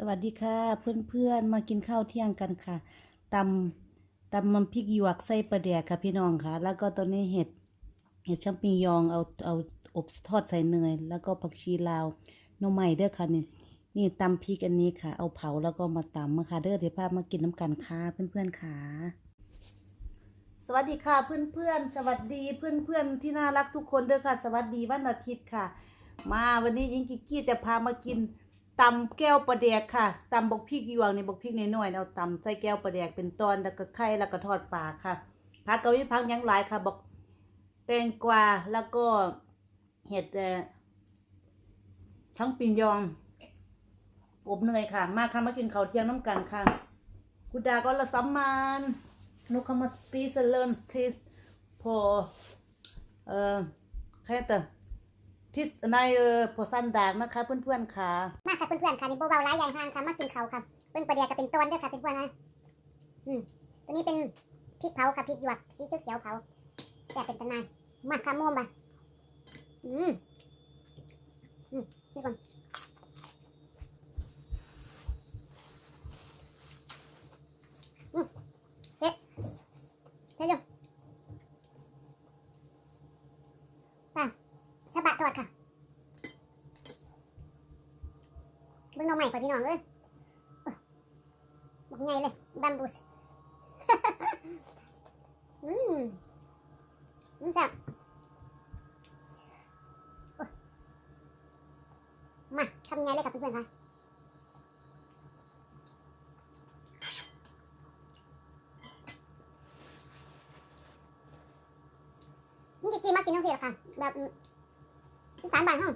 สวัสดีค่ะ เพื่อนๆมากินข้าวเที่ยงกันค่ะตำตำมันพริกหยวกใส่ปลาแดกค่ะพี่น้องค่ะ แล้วก็ตอนนี้เห็ดเห็ดแชมปิญยองเอาเอาอบทอดใส่เนยแล้วก็ผักชีลาวหน้ำใหม่เด้อค่ะนี่นี่ตำพริกอันนี้ค่ะ เอาเผาแล้วก็มาตำมาค่ะเด้อเดี๋ยวพามากินน้ำกันค่ะเพื่อนๆค่ะ สวัสดีค่ะเพื่อนๆสวัสดีเพื่อนๆที่น่ารักทุกคนเด้วยค่ะ สวัสดีวันอาทิตย์ค่ะ มาวันนี้ยิงกิกกี้จะพามากิน ตำแก้วปลาแดกค่ะตำบกพริกหยวงนี่บกพริกน้อยๆเอาตำใส่แก้วปลาแดกเป็นตอนแล้วก็ไข่แล้วก็ทอดปลาค่ะผักกะวิพักยังหลายค่ะบอกแตงกวาแล้วก็เห็ดทั้งปิ่นยองอบเนยค่ะ มาค่ะมากินข้าวเที่ยงน้ำกันค่ะคุณดาก็ละสัมมานนุคามาสปีสเลนสทิสพอเอ่อใครแต่ ทิสในเอ่อพอสันดากนะคะ เพื่อนๆค่ะ มาค่ะเพื่อนๆค่ะนี่โบเบาร้ายใหญ่ห้างค่ะมากินเขาค่ะเพิ่งประเดียกับเป็นต้นด้วยค่ะเป็นเพื่อนนะอืมตัวนี้เป็นพริกเผาค่ะพริกหยวกสีเขียวๆเผาแซ่บเป็นตำนานมาค่ะม่วมไปอืมอืมนี่ก่อนอืมเผ็ดเผ็ดอยู่ป่ะสะบะทอดค่ะ เบิ่งน้องใหม่ก่อนพี่น้องเอ้ยบอกไงเลยบัมบูสอืมอืมแซ่บโอ้ยมาทำไงเลยกับเพื่อนๆคะนี่จะกินมากินทั้งสี่หรอค่ะแบบสานบ้านห้อง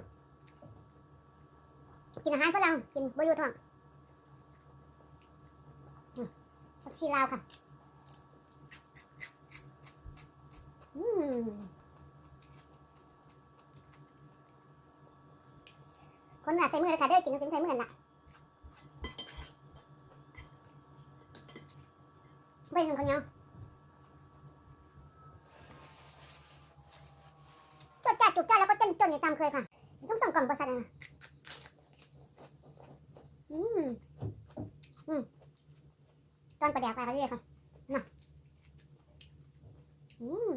กินอาหารฝรั่งกินบะยูท้องผักชีลาวค่ะ อืมคนหนาใส่มือเลยค่ะเด้อกินทั้งใส่มือน่ะไปถึงคนเดียวจดจ้าจุดจ้าแล้วก็เต้นจนนี่ตามเคยค่ะ ต้องส่งกล่องบริษัทนะ อืมอืมตอนประเดี๋ยวไปเขาเรียกค่ะมาอืม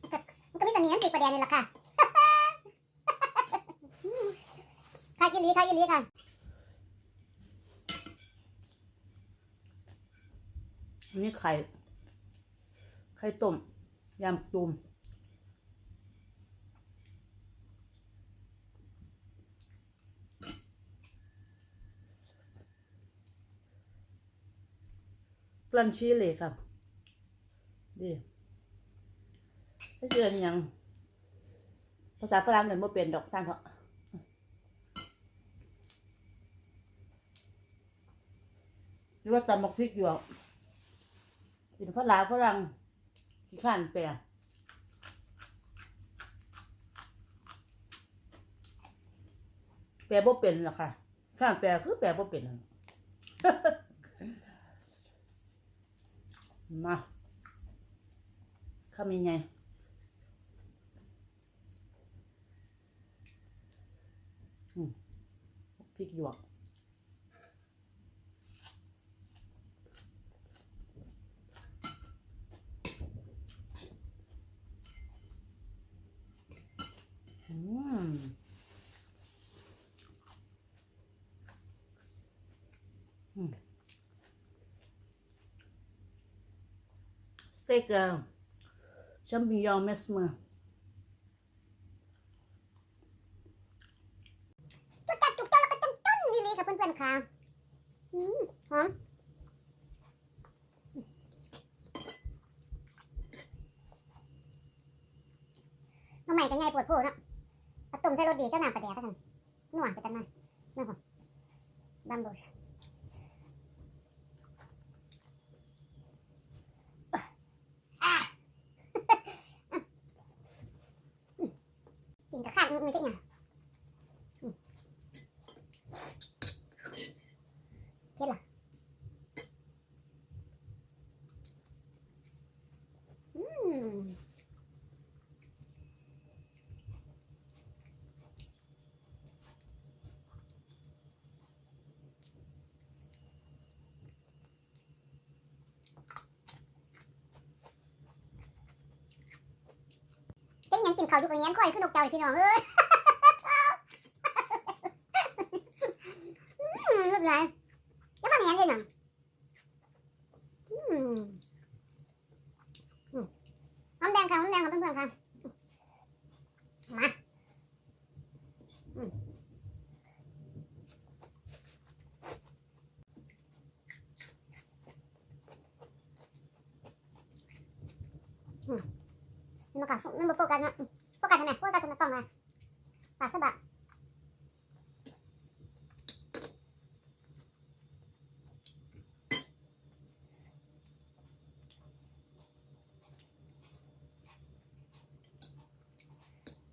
มันก็มันก็มีเสนียนสิประเดี๋ยวนี่แหละค่ะอืมค่ะยินดีค่ะยินดีค่ะนนี้ไข่ ไข่ต้มยำตุ่ม ลันชีเลยครับดีไม่เชื่อยัง ภาษาฝรั่งเงินบ่เป็นดอกสร้างเถอะหรือว่าตำบักพริกหยวกกินฝรั่งฝรั่งขี้ข้านแปลแปลบ่เป็นหรอกค่ะข้านแปลคือแปลบ่เป็นนั่น มาข้ามีไงพริกหยวก อืมอืม สเต็กเอ่อแชมปิญองเมสเมอร์จุดจัดจุดจ้าแล้วก็ต้นต้นนี่เลยค่ะเพื่อนๆค่ะอืมหอมาใหม่กันไงปวดโผล่เนาะตุ่มใส่รถดีก็น้ำประเดี๋ยวกันนัวไปกันมาเนาะผมบัมบูชะ กินกับข้าวมันจะยังเผ็ดเหรออืม กินข้าวอยู่กับเงี้ยนข่อยขึ้นนกเจ้าเลยพี่น้องเอ้ยลูกหลานแล้วก็เงี้ยนเลยน่ะหอมแดงค่ะหอมแดงค่ะเพื่อนๆค่ะมาอืมอืม นี่มาค่ะนี่มาโฟกัสนะโฟกัสทำไมโฟกัสทำไมต้องมาปากสะบัด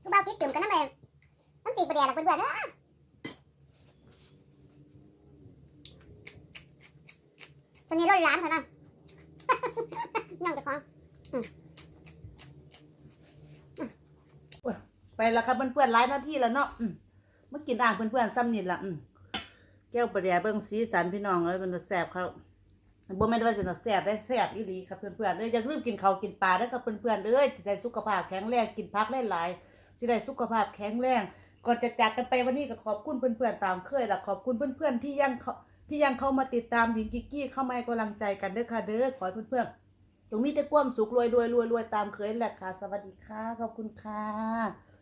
กูเบาคิดถึงกันนะแม่น้ำสีประเดี๋ยวลักเบื่อๆเด้อชนีร้อยล้านเท่านั้นย่องจะคล้อง ไปแล้วครับเพื่อนๆหลายนาทีแล้วเนาะอืมมากินอ่างเพื่อนๆซ้ำนี่ล่ะอืมแก้วปลาแดเบิ่งสีสันพี่น้องเอ้ยมันจะแซ่บครับบ่แม่นว่าเป็นแต่แซ่บได้แซ่บอีหลีครับเพื่อนๆเด้ออย่าลืมกินข้าวกินปลาเด้อครับเพื่อนๆเด้อสิได้สุขภาพแข็งแรงกินผักหลายๆสิได้สุขภาพแข็งแรงก่อนจะจากกันไปวันนี้ก็ขอบคุณเพื่อนๆตามเคยและขอบคุณเพื่อนๆที่ยังเขาที่ยังเข้ามาติดตามหญิงกิกกี้เข้ามาให้กำลังใจกันเด้อค่ะเด้อขอให้เพื่อนๆจงมีแต่ความสุขรวยรวยรวยรวยตามเคยแหละค่ะ สวัสดีค่ะขอบคุณค่ะ